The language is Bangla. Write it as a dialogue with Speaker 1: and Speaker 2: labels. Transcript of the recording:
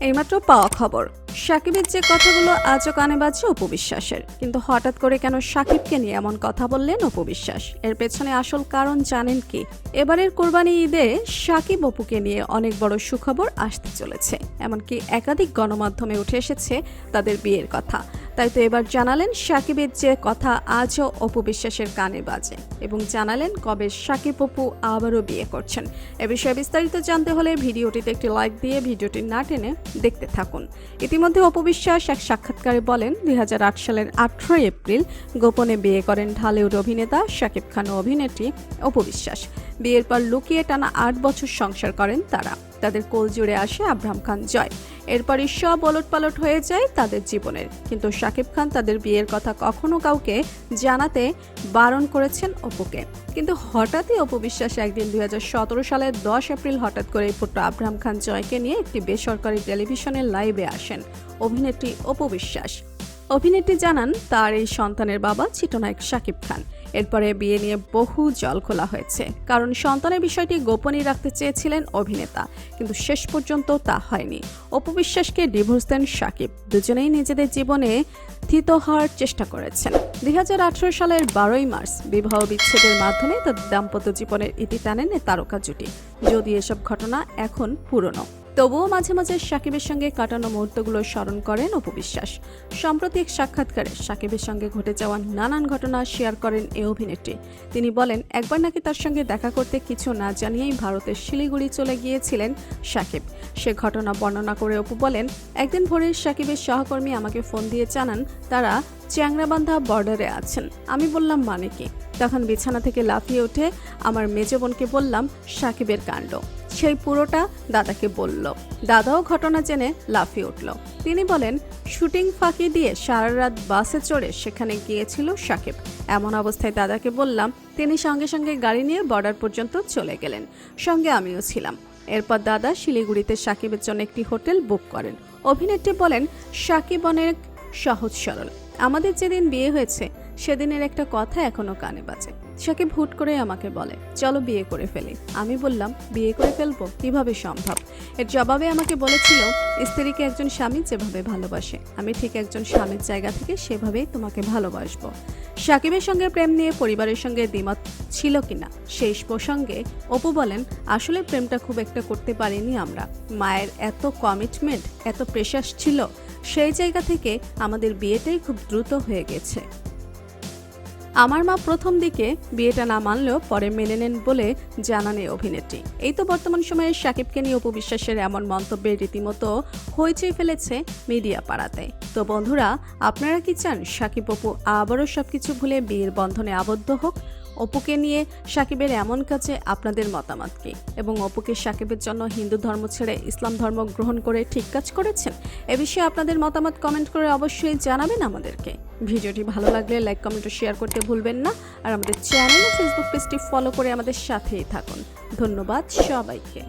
Speaker 1: এইমাত্র পাওয়া খবর। সাকিবের যে কথাগুলো আজও কানে বাজছে উপবিশ্বাসের কিন্তু হঠাৎ করে কেন সাকিবকে নিয়ে এমন কথা বললেন উপবিশ্বাস এর পেছনে আসল কারণ জানেন কি? এবারের কোরবানি ঈদে সাকিব অপুকে নিয়ে অনেক বড় সুখবর আসতে চলেছে। এমনকি একাধিক গণমাধ্যমে উঠে এসেছে তাদের বিয়ের কথা। তাই তো এবার জানালেন সাকিবের যে কথা আজও অপবিশ্বাসের কানে বাজে এবং জানালেন কবে সাকিব অপু আবারও বিয়ে করছেন। এ বিষয়ে বিস্তারিত জানতে হলে ভিডিওটিতে একটি লাইক দিয়ে ভিডিওটি না টেনে দেখতে থাকুন। ইতিমধ্যে অপবিশ্বাস এক সাক্ষাৎকারে বলেন, দুই হাজার আট সালের আঠারোই এপ্রিল গোপনে বিয়ে করেন ঢালিউড অভিনেতা শাকিব খান ও অভিনেত্রী অপবিশ্বাস। বিয়ের পর লুকিয়ে টানা আট বছর সংসার করেন তারা। তাদের কোল জুড়ে আসে আব্রাহাম খান জয়। এরপরই সব ওলটপালট হয়ে যায় তাদের জীবনের। কিন্তু শাকিব খান তাদের বিয়ের কথা কখনো কাউকে জানাতে বারণ করেছেন অপুকে। কিন্তু হঠাৎই অপু বিশ্বাস একদিন দুই হাজার সতেরো সালের দশ এপ্রিল হঠাৎ করে পুত্র আব্রাহাম খান জয়কে নিয়ে একটি বেসরকারি টেলিভিশনের লাইভে আসেন অভিনেত্রী অপু বিশ্বাস। অভিনেত্রী জানান, তার এই সন্তানের বাবা চিত্রনায়ক শাকিব খান। এরপরে বিয়ে নিয়ে বহু জল খোলা হয়েছে। কারণ সন্তানের বিষয়টি গোপনই রাখতে চেয়েছিলেন অভিনেতা, কিন্তু শেষ পর্যন্ত তা হয়নি। অপবিশ্বাসকে ডিভোর্স দেন সাকিব। দুজনেই নিজেদের জীবনে থিত হওয়ার চেষ্টা করেছেন। দুই হাজার আঠারো সালের বারোই মার্চ বিবাহ বিচ্ছেদের মাধ্যমে তাদের দাম্পত্য জীবনের ইতি টানেন তারকা জুটি। যদি এসব ঘটনা এখন পুরনো। তবুও মাঝে মাঝে সাকিবের সঙ্গে কাটানো মুহূর্তগুলো স্মরণ করেন অপবিশ্বাস সম্প্রতি এক সাক্ষাৎকারে সাকিবের সঙ্গে ঘটে যাওয়া নানান ঘটনা শেয়ার করেন এই অভিনেত্রী। তিনি বলেন, একবার নাকি তার সঙ্গে দেখা করতে কিছু না জানিয়েই ভারতের শিলিগুড়ি চলে গিয়েছিলেন সাকিব। সে ঘটনা বর্ণনা করে অপু বলেন, একদিন ভোরে সাকিবের সহকর্মী আমাকে ফোন দিয়ে জানান, তারা চ্যাংরাবান্ধা বর্ডারে আছেন। আমি বললাম মানে কি? তখন বিছানা থেকে লাফিয়ে উঠে আমার মেজ বোনকে বললাম, সাকিবের কাণ্ড। সেই পুরোটা দাদাকে বলল। দাদাও ঘটনা জেনে লাফিয়ে উঠল। তিনি বলেন, শুটিং ফাঁকি দিয়ে সারা রাত বাসে চড়ে সেখানে গিয়েছিল সাকিব। এমন অবস্থায় দাদাকে বললাম, তিনি সঙ্গে সঙ্গে গাড়ি নিয়ে বর্ডার পর্যন্ত চলে গেলেন। সঙ্গে আমিও ছিলাম। এরপর দাদা শিলিগুড়িতে সাকিবের জন্য একটি হোটেল বুক করেন। অভিনেত্রী বলেন, সাকিব অনেক সহজ সরল। আমাদের যেদিন বিয়ে হয়েছে সেদিনের একটা কথা এখনও কানে বাজে। সাকিব হুট করে আমাকে বলে, চলো বিয়ে করে ফেলি। আমি বললাম, বিয়ে করে ফেলব? কীভাবে সম্ভব? এর জবাবে আমাকে বলেছিল, স্ত্রীকে একজন স্বামী যেভাবে ভালোবাসে, আমি ঠিক একজন স্বামীর জায়গা থেকে সেভাবেই তোমাকে ভালোবাসবো। সাকিবের সঙ্গে প্রেম নিয়ে পরিবারের সঙ্গে দ্বিমত ছিল কিনা শেষ প্রসঙ্গে অপু বলেন, আসলে প্রেমটা খুব একটা করতে পারিনি আমরা। মায়ের এত কমিটমেন্ট এত প্রেশাস ছিল, সেই জায়গা থেকে আমাদের বিয়েটাই খুব দ্রুত হয়ে গেছে। আমার মা প্রথম দিকে বিয়েটা না মানলেও পরে মেনে নেন বলে জানান এই অভিনেত্রী। এই তো বর্তমান সময়ে সাকিবকে নিয়ে উপবিশ্বাসের এমন মন্তব্যে রীতিমতো হইচই ফেলেছে মিডিয়া পাড়াতে তো বন্ধুরা, আপনারা কি চান সাকিব অপু আবারও সবকিছু ভুলে বিয়ের বন্ধনে আবদ্ধ হোক? অপুকে নিয়ে সাকিবের এমন কাছে আপনাদের মতামত কি? এবং অপুকে সাকিবের জন্য হিন্দু ধর্ম ছেড়ে ইসলাম ধর্ম গ্রহণ করে ঠিক কাজ করেছেন? এ বিষয়ে আপনাদের মতামত কমেন্ট করে অবশ্যই জানাবেন আমাদেরকে। ভিডিওটি ভালো লাগলে লাইক, কমেন্ট ও শেয়ার করতে ভুলবেন না। আর আমাদের চ্যানেল ফেসবুক পেজটি ফলো করে আমাদের সাথেই থাকুন। ধন্যবাদ সবাইকে।